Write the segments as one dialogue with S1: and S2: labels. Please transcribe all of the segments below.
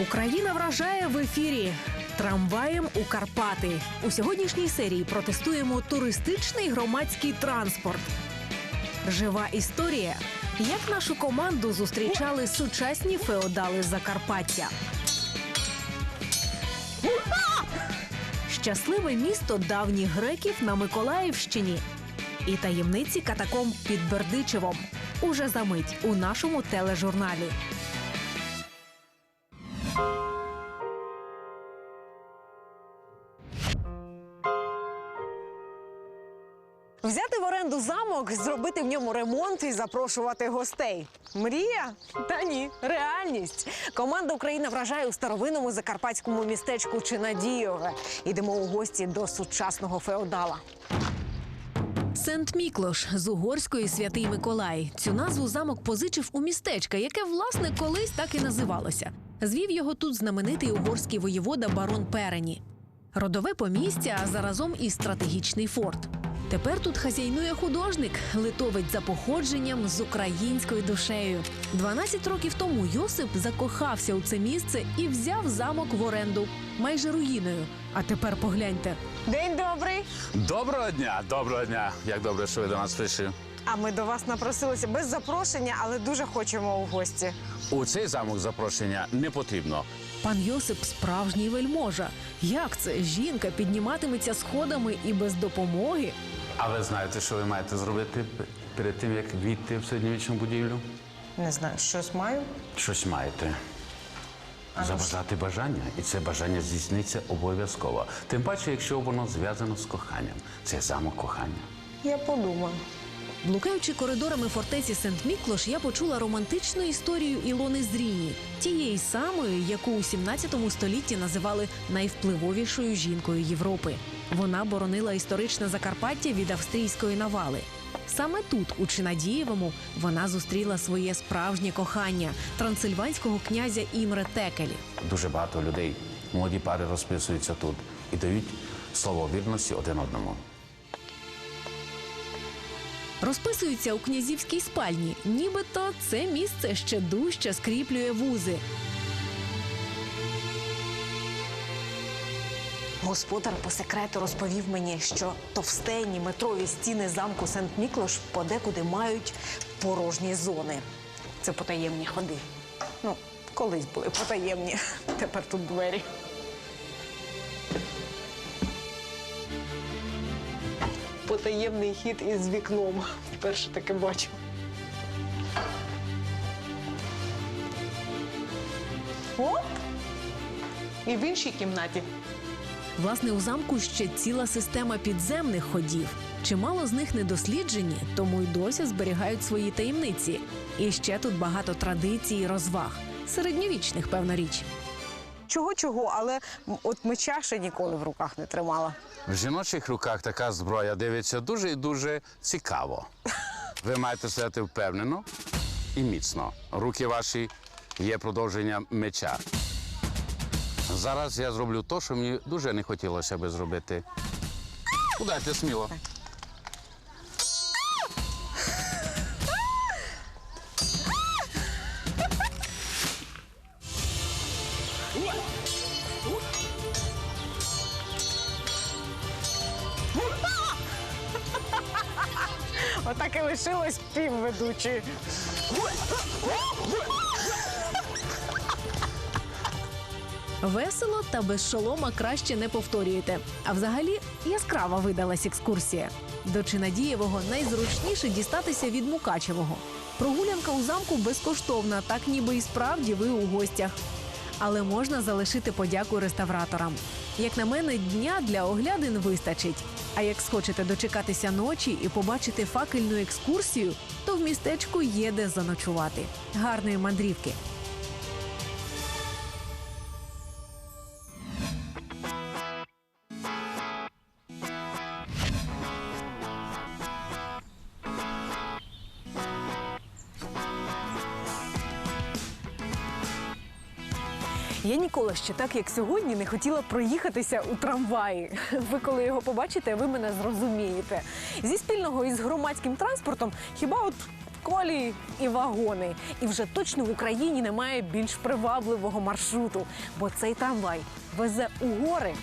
S1: Україна вражає в ефірі трамваєм у Карпати. У сьогоднішній серії протестуємо туристичний громадський транспорт. Жива історія. Як нашу команду зустрічали сучасні феодали Закарпаття. Щасливе місто давніх греків на Миколаївщині і таємниці катакомб під Бердичевом. Уже за мить у нашому тележурналі.
S2: Взяти в оренду замок, зробити в ньому ремонт і запрошувати гостей. Мрія? Та ні, реальність. Команда Україна вражає у старовинному закарпатському містечку Чинадієве. Ідемо у гості до сучасного феодала.
S1: Сент Міклош з угорської святий Миколай. Цю назву замок позичив у містечка, яке власне колись так і називалося. Звів його тут знаменитий угорський воєвода барон Перені. Родове помістя, а заразом і стратегічний форт. Тепер тут хазяйнує художник, литовець за походженням з українською душею. 12 років тому Йосип закохався у це місце і взяв замок в оренду майже руїною. А тепер погляньте,
S2: День добрий!
S3: Доброго дня, доброго дня. Як добре, що ви до нас прийшли.
S2: А ми до вас напросилися без запрошення, але дуже хочемо у гості.
S3: У цей замок запрошення не потрібно.
S1: Пан Йосип справжній вельможа. Як це жінка підніматиметься сходами і без допомоги?
S3: А ви знаєте, що ви маєте зробити перед тим, як війти в середньовічну будівлю?
S2: Не знаю, щось маю.
S3: Щось маєте. Забажати бажання, і це бажання здійсниться обов'язково. Тим паче, якщо воно зв'язано з коханням. Це замок кохання.
S2: Я подумаю.
S1: Блукаючи коридорами фортеці Сент Міклош, я почула романтичну історію Ілони Зріні, тієї самої, яку у 17 столітті називали найвпливовішою жінкою Європи. Вона боронила історичне Закарпаття від австрійської навали. Саме тут, у Чинадієвому, вона зустріла своє справжнє кохання трансильванського князя Імре Текелі.
S3: Дуже багато людей, молоді пари розписуються тут і дають слово вірності один одному.
S1: Розписуються у князівській спальні, нібито це місце ще дужче скріплює вузи.
S2: Господар по секрету розповів мені, що товстенні метрові стіни замку Сент-Міклош подекуди мають порожні зони. Це потаємні ходи. Ну, колись були потаємні, тепер тут двері. Потаємний хід із вікном. Вперше таке бачу. Оп! І в іншій кімнаті
S1: Власне, у замку ще ціла система підземних ходів. Чимало з них не досліджені, тому й досі зберігають свої таємниці. І ще тут багато традицій і розваг. Середньовічних, певна річ.
S2: Чого чого, але от меча ще ніколи в руках не тримала.
S3: В жіночих руках така зброя дивиться дуже і дуже цікаво. Ви маєте стояти впевнено і міцно. Руки ваші є продовження меча. Зараз я зроблю те, що мені дуже не хотілося би зробити. Удайте сміло.
S2: Отак і лишилось півведучої.
S1: Весело та без шолома краще не повторюєте. А взагалі яскрава видалась екскурсія. До Чинадієвого найзручніше дістатися від Мукачевого. Прогулянка у замку безкоштовна, так ніби і справді ви у гостях. Але можна залишити подяку реставраторам. Як на мене, дня для оглядин вистачить. А як схочете дочекатися ночі і побачити факельну екскурсію, то в містечку є де заночувати. Гарної мандрівки!
S2: Ніколи ще так, як сьогодні, не хотіла проїхатися у трамваї. Ви коли його побачите, ви мене зрозумієте. Зі спільного із громадським транспортом, хіба от колії і вагони. І вже точно в Україні немає більш привабливого маршруту, бо цей трамвай везе у гори.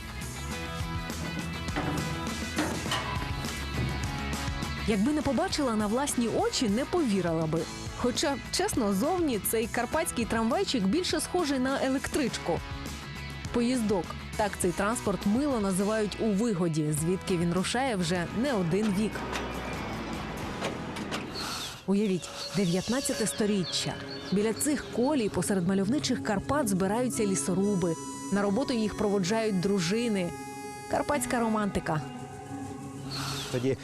S1: Якби не побачила на власні очі, не повірила би. Хоча, чесно, зовні цей карпатський трамвайчик більше схожий на електричку. Поїздок. Так цей транспорт мило називають у вигоді, звідки він рушає вже не один вік. Уявіть, 19 сторіччя. Біля цих колій посеред мальовничих Карпат збираються лісоруби. На роботу їх проводжають дружини. Карпатська романтика.
S4: Тоді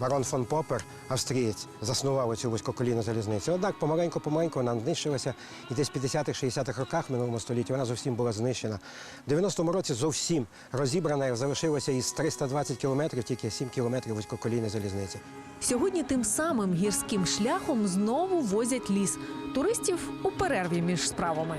S4: барон фон Попер, австрієць, заснував цю вузькоколійну залізницю. Однак помаленьку-помаленьку вона знищилася, і десь в 50-х-60-х роках минулого століття вона зовсім була знищена. В 90-му році зовсім розібрана залишилося із 320 кілометрів тільки 7 кілометрів вузькоколійної залізниці.
S1: Сьогодні тим самим гірським шляхом знову возять ліс туристів у перерві між справами.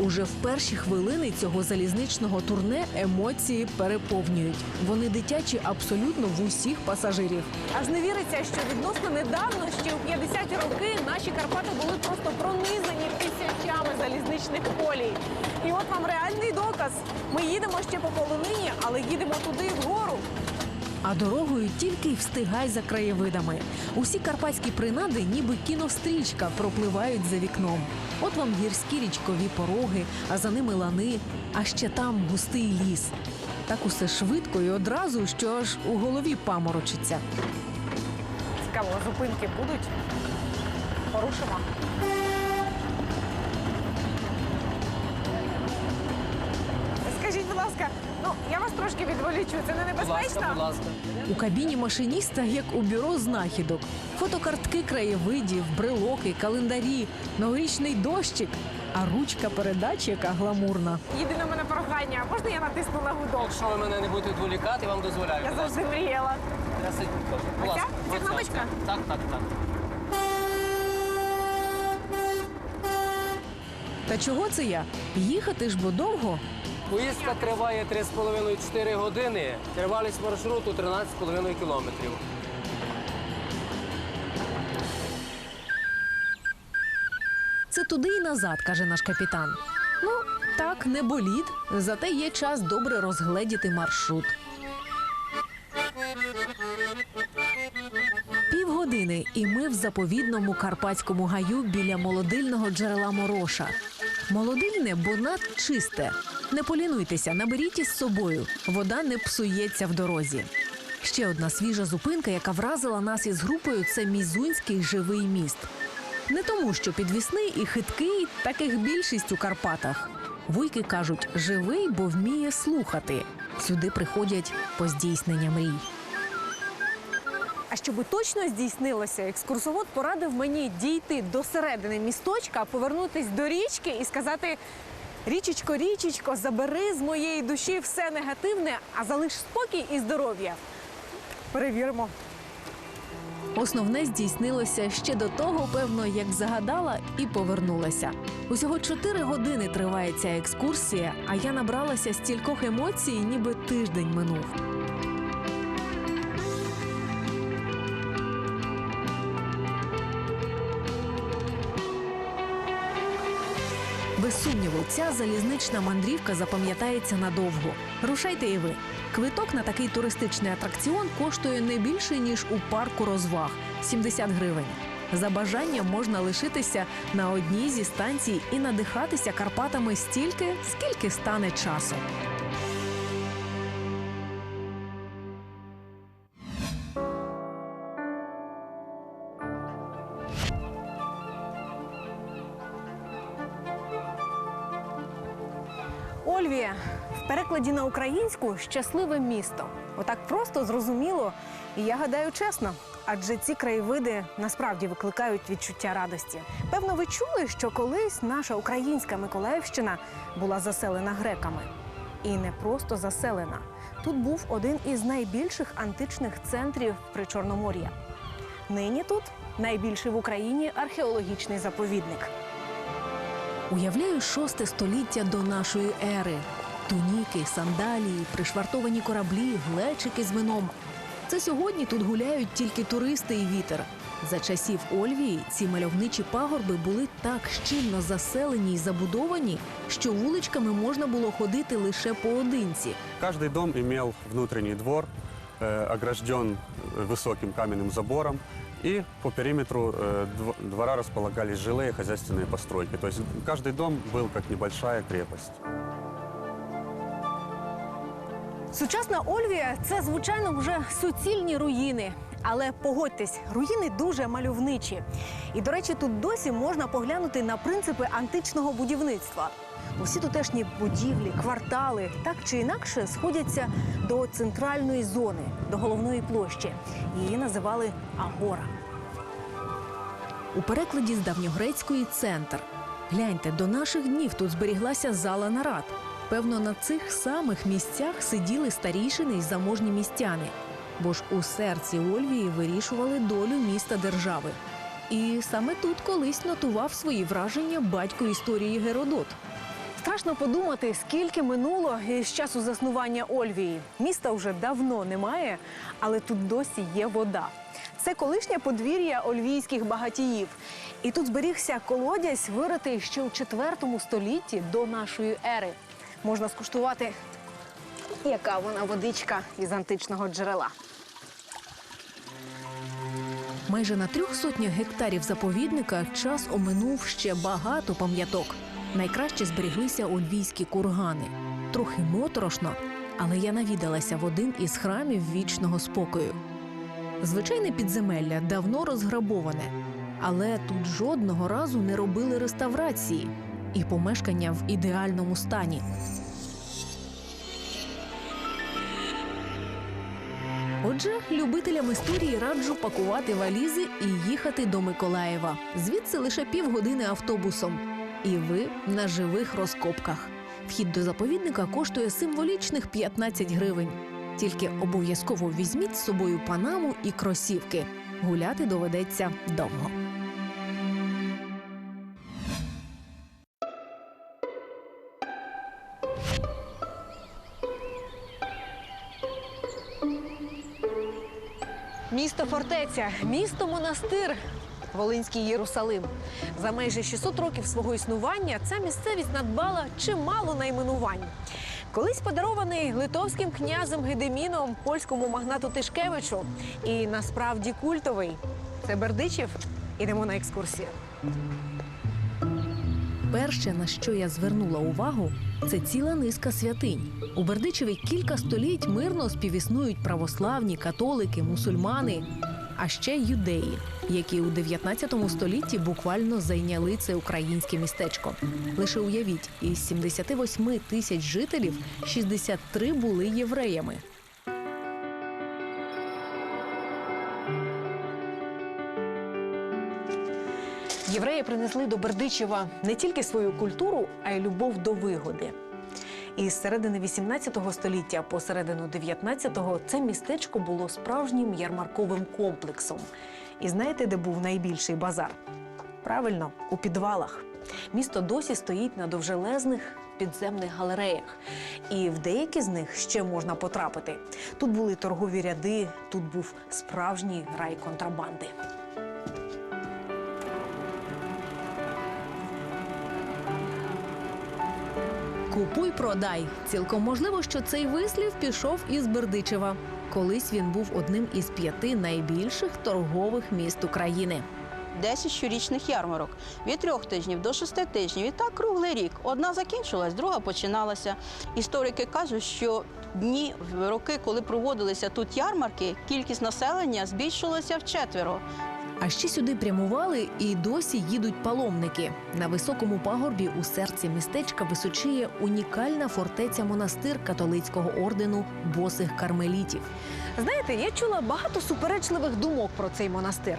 S1: Уже в перші хвилини цього залізничного турне емоції переповнюють. Вони дитячі абсолютно в усіх пасажирів.
S2: Аж не віриться, що відносно недавно, ще у 50-ті роки, наші Карпати були просто пронизані тисячами залізничних колій. І от вам реальний доказ. Ми їдемо ще по полонині, але їдемо туди вгору.
S1: А дорогою тільки й встигай за краєвидами. Усі карпатські принади, ніби кінострічка, пропливають за вікном. От вам гірські річкові пороги, а за ними лани, а ще там густий ліс. Так усе швидко і одразу, що аж у голові паморочиться.
S2: Цікаво, зупинки будуть. Порушимо. Вас трошки відволічу. Це не небезпечно?
S1: У кабіні машиніста, як у бюро знахідок, фотокартки краєвидів, брелоки, календарі, новорічний дощик, а ручка передач, яка гламурна.
S2: Єдине мене прохання. Можна я натисну на гудок?
S5: Якщо ви мене не будете відволікати, вам дозволяю.
S2: Я завжди мріяла.
S5: Я сидю. Будь?
S2: Ця кнопочка?
S5: Так, так, так.
S1: Та чого це я? Їхати ж бо довго.
S5: Поїздка триває 3,5-4 години. Тривалість маршруту 13,5 кілометрів.
S1: Це туди і назад, каже наш капітан. Ну, так, не боліт, зате є час добре розгледіти маршрут. Півгодини, і ми в заповідному карпатському гаю біля молодильного джерела Мороша. Молодильне, бо надчисте. Не полінуйтеся, наберіть із собою. Вода не псується в дорозі. Ще одна свіжа зупинка, яка вразила нас із групою, це Мізунський живий міст. Не тому, що підвісний і хиткий, таких більшість у Карпатах. Вуйки кажуть, живий, бо вміє слухати. Сюди приходять по здійснення мрій.
S2: А щоб точно здійснилося, екскурсовод порадив мені дійти до середини місточка, повернутись до річки і сказати: річечко, річечко, забери з моєї душі все негативне, а залиш спокій і здоров'я. Перевіримо.
S1: Основне здійснилося ще до того, певно, як загадала і повернулася. Усього чотири години триває ця екскурсія, а я набралася стількох емоцій, ніби тиждень минув. Без сумніву, ця залізнична мандрівка запам'ятається надовго. Рушайте і ви. Квиток на такий туристичний атракціон коштує не більше ніж у парку розваг 70 гривень. За бажанням можна лишитися на одній зі станцій і надихатися Карпатами стільки, скільки стане часу.
S2: Ольвія в перекладі на українську щасливе місто. Отак просто зрозуміло. І я гадаю чесно, адже ці краєвиди насправді викликають відчуття радості. Певно, ви чули, що колись наша українська Миколаївщина була заселена греками. І не просто заселена. Тут був один із найбільших античних центрів при Чорномор'я. Нині тут найбільший в Україні археологічний заповідник.
S1: Уявляю шосте століття до нашої ери. Туніки, сандалії, пришвартовані кораблі, глечики з вином. Це сьогодні тут гуляють тільки туристи і вітер. За часів Ольвії ці мальовничі пагорби були так щільно заселені і забудовані, що вуличками можна було ходити лише поодинці.
S6: Каждый дом имел внутренний двор, э, огражден э, высоким каменным забором, и по периметру э, дво- двора располагались жилые хозяйственные постройки. То есть каждый дом был как небольшая крепость.
S2: Сучасна Ольвія це, звичайно, вже суцільні руїни. Але погодьтесь, руїни дуже мальовничі. І, до речі, тут досі можна поглянути на принципи античного будівництва. Усі тутешні будівлі, квартали так чи інакше сходяться до центральної зони, до головної площі. Її називали Агора.
S1: У перекладі з давньогрецької центр. Гляньте, до наших днів тут зберіглася зала нарад. Певно, на цих самих місцях сиділи старішини й заможні містяни. Бо ж у серці Ольвії вирішували долю міста держави. І саме тут колись нотував свої враження батько історії Геродот.
S2: Страшно подумати, скільки минуло з часу заснування Ольвії. Міста вже давно немає, але тут досі є вода. Це колишнє подвір'я ольвійських багатіїв. І тут зберігся колодязь, виритий ще у IV столітті до нашої ери. Можна скуштувати, яка вона водичка із античного джерела.
S1: Майже на трьох сотнях гектарів заповідника час оминув ще багато пам'яток. Найкраще зберіглися ольвійські кургани. Трохи моторошно, але я навідалася в один із храмів вічного спокою. Звичайне підземелля давно розграбоване, але тут жодного разу не робили реставрації, і помешкання в ідеальному стані. Отже, любителям історії раджу пакувати валізи і їхати до Миколаєва. Звідси лише півгодини автобусом. І ви на живих розкопках. Вхід до заповідника коштує символічних 15 гривень. Тільки обов'язково візьміть з собою панаму і кросівки. Гуляти доведеться довго.
S2: Місто фортеця, місто монастир. Волинський Єрусалим. За майже 600 років свого існування ця місцевість надбала чимало найменувань. Колись подарований литовським князем Гедеміном польському магнату Тишкевичу. І насправді культовий. Це Бердичів. Ідемо на екскурсію.
S1: Перше, на що я звернула увагу, це ціла низка святинь. У Бердичеві кілька століть мирно співіснують православні, католики, мусульмани, а ще юдеї, які у 19 столітті буквально зайняли це українське містечко. Лише уявіть, із 78 тисяч жителів 63 були євреями.
S2: Євреї принесли до Бердичева не тільки свою культуру, а й любов до вигоди. І з середини 18 століття по середину 19-го це містечко було справжнім ярмарковим комплексом. І знаєте, де був найбільший базар? Правильно, у підвалах. Місто досі стоїть на довжелезних підземних галереях, і в деякі з них ще можна потрапити. Тут були торгові ряди, тут був справжній рай контрабанди.
S1: Купуй, продай. Цілком можливо, що цей вислів пішов із Бердичева. Колись він був одним із п'яти найбільших торгових міст України.
S7: 10 щорічних ярмарок від трьох тижнів до шести тижнів. І так круглий рік. Одна закінчилась, друга починалася. Історики кажуть, що дні, роки, коли проводилися тут ярмарки, кількість населення збільшилася вчетверо.
S1: А ще сюди прямували і досі їдуть паломники. На високому пагорбі у серці містечка височіє унікальна фортеця монастир католицького ордену босих кармелітів.
S2: Знаєте, я чула багато суперечливих думок про цей монастир.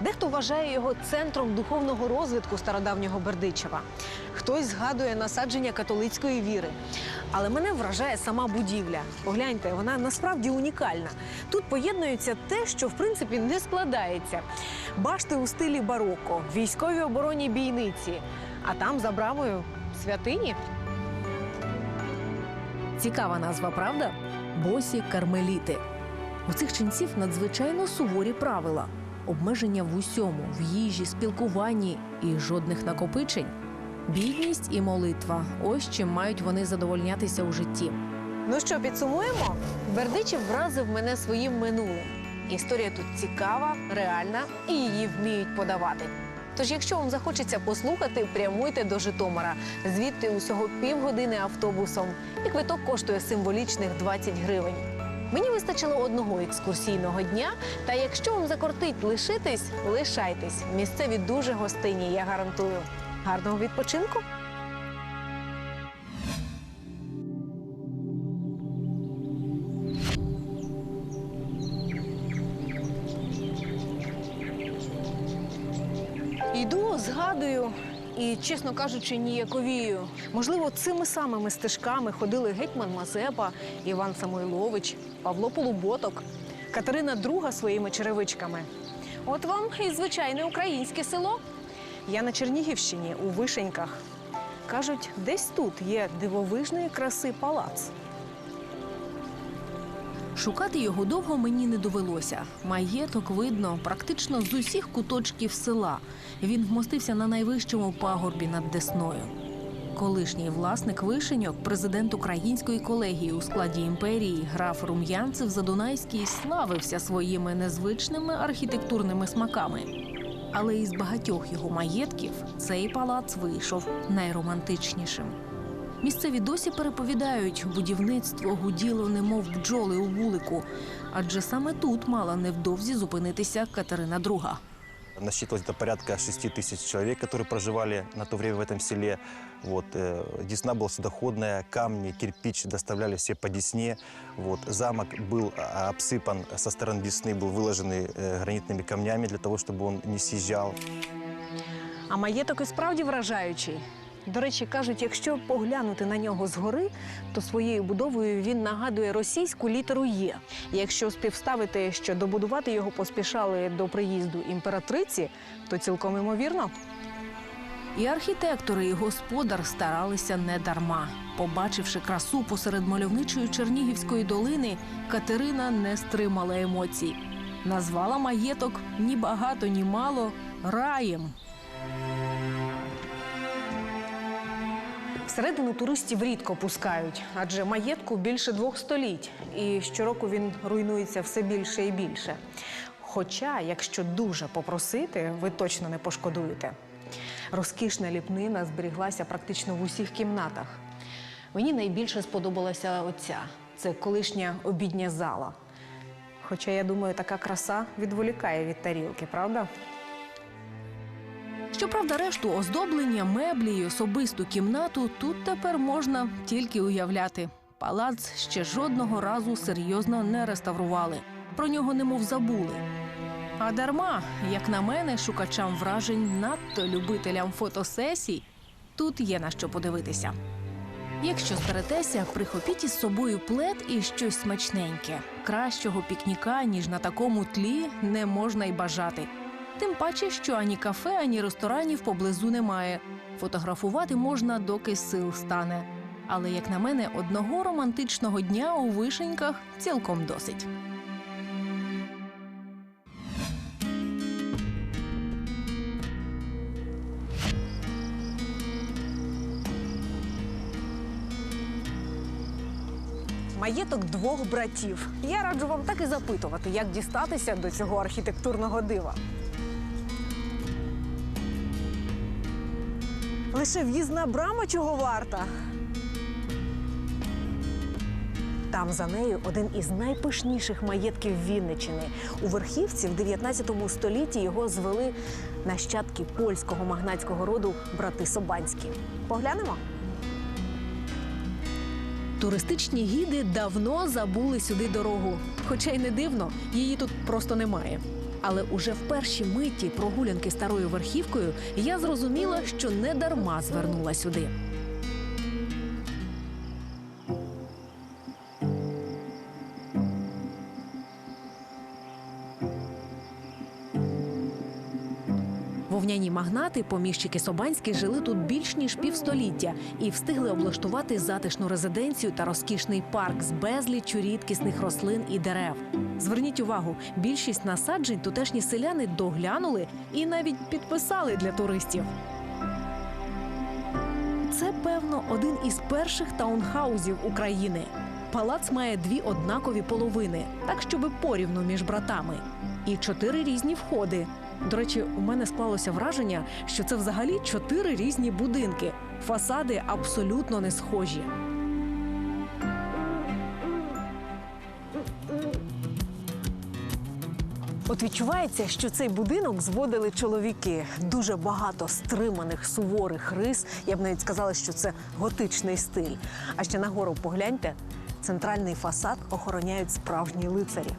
S2: Дехто вважає його центром духовного розвитку стародавнього Бердичева. Хтось згадує насадження католицької віри. Але мене вражає сама будівля. Погляньте, вона насправді унікальна. Тут поєднується те, що в принципі не складається. Башти у стилі бароко, військовій обороні бійниці, а там за брамою святині.
S1: Цікава назва, правда? Босі кармеліти. У цих ченців надзвичайно суворі правила, обмеження в усьому, в їжі, спілкуванні і жодних накопичень. Бідність і молитва ось чим мають вони задовольнятися у житті.
S2: Ну що, підсумуємо? Бердичів вразив мене своїм минулим. Історія тут цікава, реальна і її вміють подавати. Тож, якщо вам захочеться послухати, прямуйте до Житомира. Звідти усього півгодини автобусом. І квиток коштує символічних 20 гривень. Мені вистачило одного екскурсійного дня. Та якщо вам закортить лишитись, лишайтесь. Місцеві дуже гостинні, я гарантую. Гарного відпочинку! Згадую і, чесно кажучи, ніяковію. Можливо, цими самими стежками ходили гетьман Мазепа, Іван Самойлович, Павло Полуботок, Катерина II своїми черевичками. От вам і звичайне українське село. Я на Чернігівщині у Вишеньках. Кажуть, десь тут є дивовижної краси палац.
S1: Шукати його довго мені не довелося. Маєток видно практично з усіх куточків села. Він вмостився на найвищому пагорбі над Десною. Колишній власник вишеньок, президент української колегії у складі імперії, граф Рум'янцев Задунайський славився своїми незвичними архітектурними смаками. Але із багатьох його маєтків цей палац вийшов найромантичнішим. Місцеві досі переповідають, будівництво гуділо, немов бджоли у вулику, адже саме тут мала невдовзі зупинитися Катерина II.
S8: Насчитывалось где-то порядка 6 тысяч человек, которые проживали на то время в этом селе. Вот, э, Десна была судоходная, камни, кирпич доставляли все по Десне. Вот, замок был а, обсыпан со стороны Десны, был выложенный э, гранитными камнями для того, чтобы он не съезжал.
S2: А маєток і справді вражаючий. До речі, кажуть, якщо поглянути на нього згори, то своєю будовою він нагадує російську літеру Є. Якщо співставити, що добудувати його поспішали до приїзду імператриці, то цілком імовірно.
S1: І архітектори, і господар старалися не дарма. Побачивши красу посеред мальовничої Чернігівської долини, Катерина не стримала емоцій. Назвала маєток ні багато, ні мало раєм.
S2: Всередину туристів рідко пускають, адже маєтку більше двох століть, і щороку він руйнується все більше і більше. Хоча, якщо дуже попросити, ви точно не пошкодуєте. Розкішна ліпнина зберіглася практично в усіх кімнатах. Мені найбільше сподобалася оця це колишня обідня зала. Хоча, я думаю, така краса відволікає від тарілки, правда?
S1: Щоправда, решту оздоблення, меблі й особисту кімнату тут тепер можна тільки уявляти. Палац ще жодного разу серйозно не реставрували. Про нього немов забули. А дарма, як на мене, шукачам вражень, надто любителям фотосесій, тут є на що подивитися. Якщо зберетеся, прихопіть із собою плед і щось смачненьке. Кращого пікніка, ніж на такому тлі, не можна й бажати. Тим паче, що ані кафе, ані ресторанів поблизу немає. Фотографувати можна, доки сил стане. Але, як на мене, одного романтичного дня у вишеньках цілком досить.
S2: Маєток двох братів. Я раджу вам так і запитувати, як дістатися до цього архітектурного дива. Лише в'їзна брама чого варта. Там за нею один із найпишніших маєтків Вінничини. У верхівці в 19 столітті його звели нащадки польського магнатського роду брати Собанські. Поглянемо? Туристичні гіди давно забули сюди дорогу. Хоча й не дивно, її тут просто немає. Але уже в перші миті прогулянки старою верхівкою я зрозуміла, що не дарма звернула сюди.
S1: Магнати, поміщики Собанські жили тут більш ніж півстоліття і встигли облаштувати затишну резиденцію та розкішний парк з безліччю рідкісних рослин і дерев. Зверніть увагу, більшість насаджень тутешні селяни доглянули і навіть підписали для туристів. Це, певно, один із перших таунхаузів України. Палац має дві однакові половини, так щоби порівну між братами, і чотири різні входи. До речі, у мене склалося враження, що це взагалі чотири різні будинки. Фасади абсолютно не схожі.
S2: От відчувається, що цей будинок зводили чоловіки. Дуже багато стриманих суворих рис. Я б навіть сказала, що це готичний стиль. А ще нагору погляньте, центральний фасад охороняють справжні лицарі.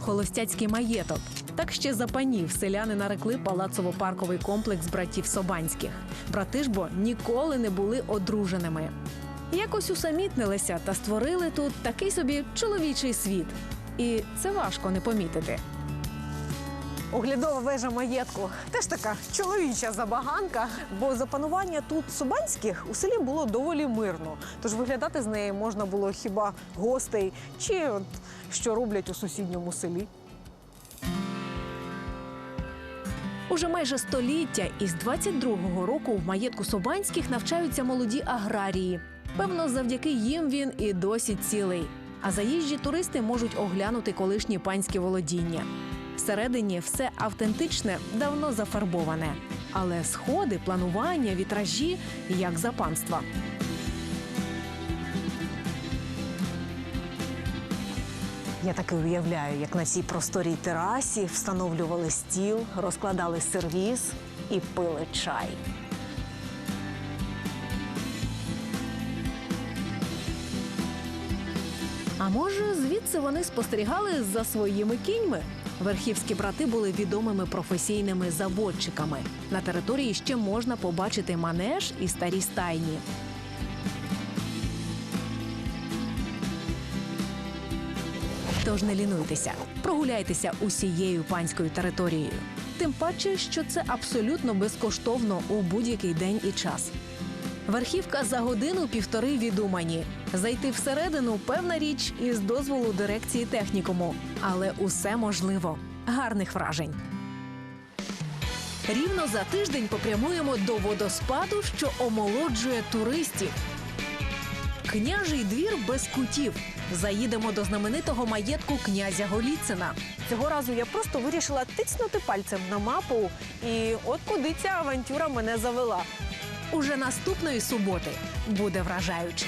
S1: Холостяцький маєток. Так ще за панів селяни нарекли палацово-парковий комплекс братів Собанських. Брати ж бо ніколи не були одруженими. Якось усамітнилися та створили тут такий собі чоловічий світ. І це важко не помітити.
S2: Оглядова вежа маєтку теж така чоловіча забаганка, бо за панування тут Субанських у селі було доволі мирно. Тож виглядати з неї можна було хіба гостей чи от, що роблять у сусідньому селі.
S1: Уже майже століття із 22-го року в маєтку Собанських навчаються молоді аграрії. Певно, завдяки їм він і досі цілий. А заїжджі туристи можуть оглянути колишні панські володіння. Всередині все автентичне, давно зафарбоване. Але сходи, планування, вітражі як за панства.
S2: Я таки уявляю, як на цій просторій терасі встановлювали стіл, розкладали сервіз і пили чай.
S1: А може, звідси вони спостерігали за своїми кіньми? Верхівські брати були відомими професійними заводчиками. На території ще можна побачити манеж і старі стайні. Тож не лінуйтеся, прогуляйтеся усією панською територією. Тим паче, що це абсолютно безкоштовно у будь-який день і час. Верхівка за годину-півтори від Умані. Зайти всередину певна річ із дозволу дирекції технікуму. Але усе можливо. Гарних вражень. Рівно за тиждень попрямуємо до водоспаду, що омолоджує туристів. Княжий двір без кутів. Заїдемо до знаменитого маєтку князя Голіцина.
S2: Цього разу я просто вирішила тицнути пальцем на мапу, і от куди ця авантюра мене завела.
S1: Уже наступної суботи буде вражаюче.